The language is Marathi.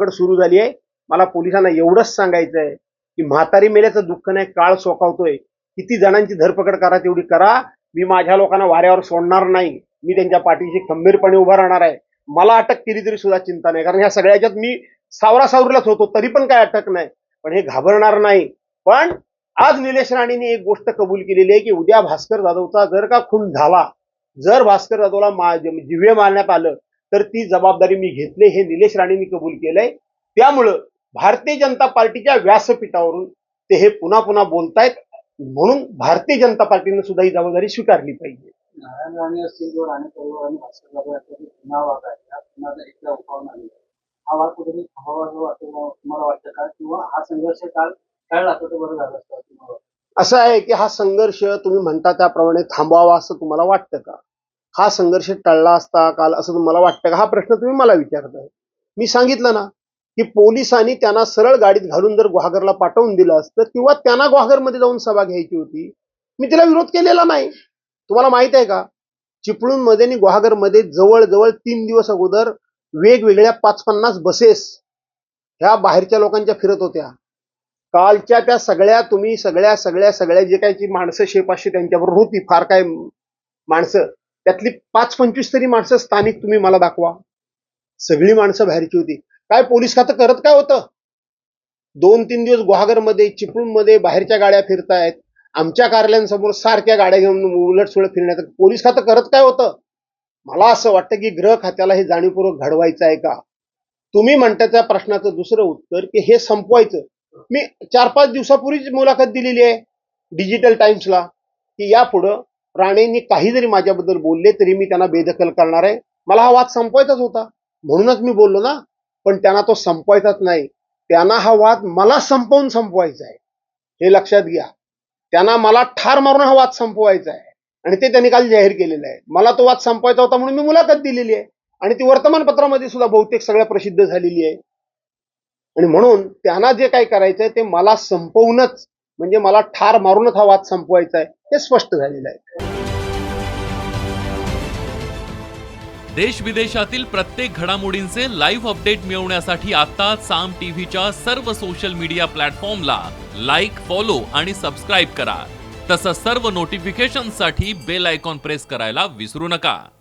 धरपकड सुरू झाली आहे. मला पोलिसांना एवढंच सांगायचं आहे की म्हातारी मेल्याचं दुःख नाही काळ सोकावतोय. किती जणांची धरपकड करा तेवढी करा. मी माझ्या लोकांना वाऱ्यावर सोडणार नाही. मी त्यांच्या पाठीशी खंबीरपणे उभा राहणार आहे. मला अटक केली तरी सुद्धा चिंता नाही. कारण ह्या सगळ्याच्यात मी सावरा सावरीलाच होतो. तरी पण काय अटक नाही. पण हे घाबरणार नाही. पण आज निलेश राणेंनी एक गोष्ट कबूल केलेली आहे की उद्या भास्कर जाधवचा जर का खून झाला जर भास्कर जाधवला मा जिवे मारण्यात आलं तर ती जबाबदारी मी घेतली हे निलेश राणेंनी कबूल केलंय. त्यामुळं भारतीय जनता पार्टीच्या व्यासपीठावरून ते हे पुन्हा पुन्हा बोलतायत. म्हणून भारतीय जनता पार्टीने सुद्धा ही जबाबदारी स्वीकारली पाहिजे. नारायण राणे असतील किंवा राणे परिवार आणि भास्कर जाधव जो पुन्हा वाद आहे या पुन्हा एकदा आलेला आहे. हा वाद कुठेतरी थांबावा असं वाटतं तुम्हाला वाटतं. का किंवा हा संघर्ष काल टाळला असतं तर बरं झालं असतं. असं? असं आहे की हा संघर्ष तुम्ही म्हणता त्याप्रमाणे थांबवावा असं तुम्हाला वाटतं का? हा संघर्ष टळला असता काल असं तुम्हाला वाटतं का? हा प्रश्न तुम्ही मला विचारताय. मी सांगितलं ना की पोलिसांनी त्यांना सरळ गाडीत घालून जर गुहागरला पाठवून दिलं असतं किंवा त्यांना गुहागरमध्ये जाऊन सभा घ्यायची होती मी तिला विरोध केलेला नाही. तुम्हाला माहीत आहे का? चिपळूणमध्ये आणि गुहागरमध्ये जवळजवळ तीन दिवस अगोदर वेगवेगळ्या पाच पन्नास बसेस ह्या बाहेरच्या लोकांच्या फिरत होत्या. कालच्या त्या सगळ्या तुम्ही सगळ्या सगळ्या सगळ्या जे काही जी माणसं शेपाशी त्यांच्याबरोबर होती फार काय माणसं त्यातली पाच पंचवीस तरी माणसं स्थानिक तुम्ही मला दाखवा. सगळी माणसं बाहेरची होती. काय पोलीस खातं करत काय होतं? दोन तीन दिवस गुहागरमध्ये चिपळूणमध्ये बाहेरच्या गाड्या फिरतायत. आमच्या कार्यालयांसमोर सारख्या गाड्या घेऊन उलट सुलट फिरण्यात पोलीस खातं करत काय होतं? मला असं वाटतं की ग्रह खात्याला हे जाणीवपूर्वक घडवायचं आहे का? तुम्ही म्हणता त्या प्रश्नाचं दुसरं उत्तर की हे संपवायचं. मी चार पाच दिवसापूर्वीच मुलाखत दिलेली आहे. डिजिटल टाइम्सला. की यापुढं राणेंनी काही जरी माझ्याबद्दल बोलले तरी मी त्यांना बेदखल करणार आहे. मला हा वाद संपवायचाच होता. म्हणूनच मी बोललो ना. पण त्यांना तो संपवायचाच नाही. त्यांना हा वाद मला संपवून संपवायचा आहे. हे लक्षात घ्या. त्यांना मला ठार मारून हा वाद संपवायचा आहे. आणि ते त्यांनी काल जाहीर केलेलं आहे. मला तो वाद संपवायचा होता म्हणून मी मुलाखत दिलेली आहे. आणि ती वर्तमानपत्रामध्ये सुद्धा बहुतेक सगळ्या प्रसिद्ध झालेली आहे. आणि म्हणून त्यांना जे काही करायचंय ते मला संपवूनच म्हणजे मला ठार मारूनच हा वाद संपवायचा आहे हे स्पष्ट झालेलं आहे. देश विदेशातील प्रत्येक घडामोडींचे लाईव्ह अपडेट मिळवण्यासाठी आता साम टीव्हीच्या सर्व सोशल मीडिया प्लॅटफॉर्मला लाईक फॉलो आणि सबस्क्राईब करा. तसंच सर्व नोटिफिकेशनसाठी बेल आयकॉन प्रेस करायला विसरू नका.